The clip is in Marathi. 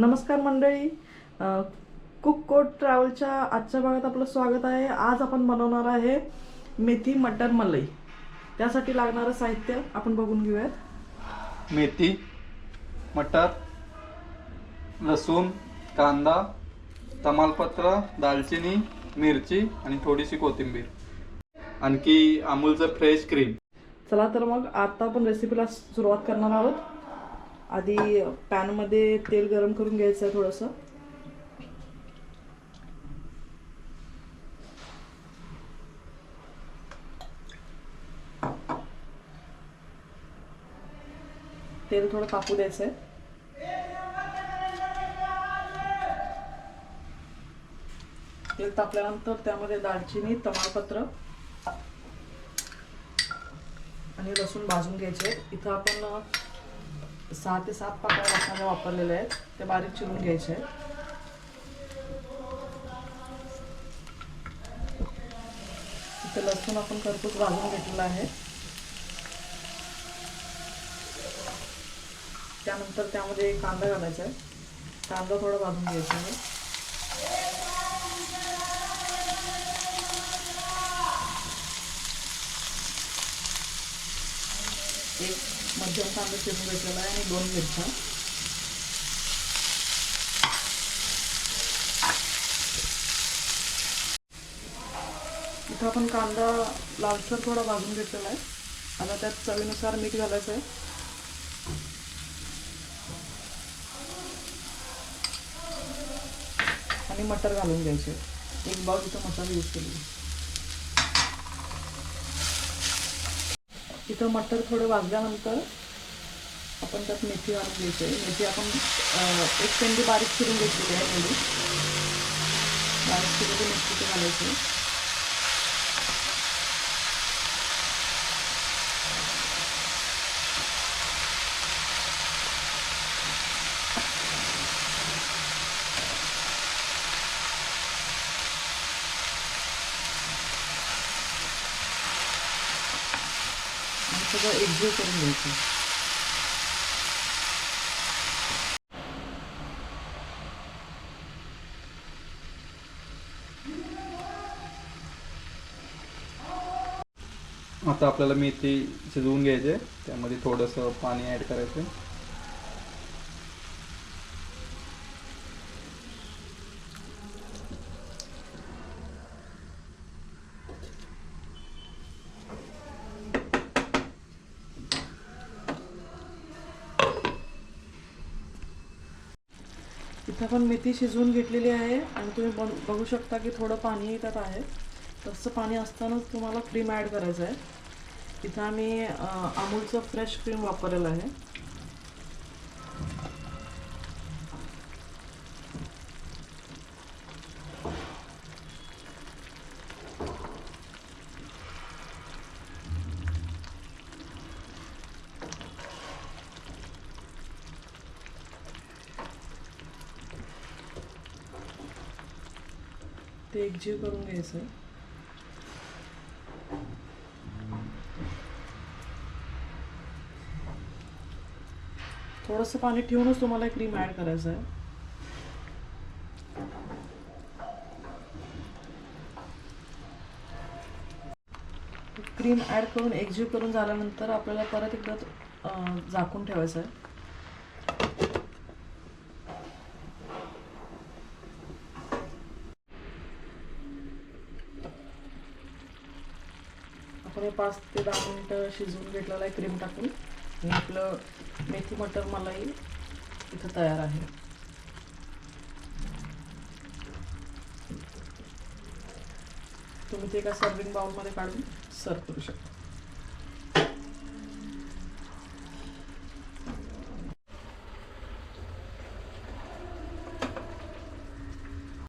नमस्कार मंडळी. कुक कोट ट्रॅव्हलच्या आजच्या भागात आपलं स्वागत आहे. आज आपण बनवणार आहे मेथी मटर मलाई. त्यासाठी लागणारं साहित्य आपण बघून घेऊयात. मेथी मटर लसूण कांदा तमालपत्र दालचिनी मिरची आणि थोडीशी कोथिंबीर. आणखी अमूलचं फ्रेश क्रीम चला तर मग आता आपण रेसिपीला सुरुवात करणार आहोत. आधी पॅनमध्ये तेल गरम करून घ्यायचं आहे थोडंसं. तेल थोडं तापू द्यायचं आहे. तेल तापल्यानंतर त्यामध्ये दालचिनी तमालपत्र आणि लसूण भाजून घ्यायचे. इथं आपण सहा ते सात पाकळ्या वाटणाऱ्या वापरलेले आहेत. ते बारीक चिरून घ्यायचे आहेत. इथे लसूण आपण खरपूस भाजून घेतलेला आहे. त्यानंतर त्यामध्ये कांदा घालायचा आहे. कांदा थोडा भाजून घ्यायचा आहे. एक मध्यम कांदा चिरून घेतलेला आहे आणि दोन मिरच्या. इथं आपण कांदा लालसर थोडा भाजून घेतलेला आहे. आता त्यात चवीनुसार मीठ घालायचं आहे. आणि मटर घालून घ्यायचे. एक बाउल इथं मसाला यूज केलेली इथं मटर थोडं वाजल्यानंतर आपण त्यात मेथी घालून घ्यायची आहे. मेथी आपण एक पेंडी बारीक चिरून घेतलेली आहे मेथी बारीक चिरून मेथी घालायची आणि सगळं एकजीव करून घ्यायचं. आता आपल्याला मेथी शिजवून घ्यायचे त्यामध्ये थोडंसं पाणी ॲड करायचं. इथं पण मेथी शिजवून घेतलेली आहे आणि तुम्ही बघ बघू शकता की थोडं पाणी त्यात आहे. तसं पाणी असतानाच तुम्हाला क्रीम ॲड करायचं आहे. इथं आम्ही अमूलचं फ्रेश क्रीम वापरलेलं आहे. ते एकजीव करून घ्यायचं. थोडंसं पाणी ठेवूनच तुम्हाला क्रीम ॲड करायचं आहे. क्रीम ॲड करून एकजीव करून झाल्यानंतर आपल्याला परत एकदा झाकून ठेवायचं आहे. आपण हे पाच ते दहा मिनटं शिजवून घेतलेलं आहे क्रीम टाकून. आणि आपलं मेथी मटर मलाई इथं तयार आहे. तुम्ही ते एका सर्विंग बाउलमध्ये काढून सर्व करू शकता.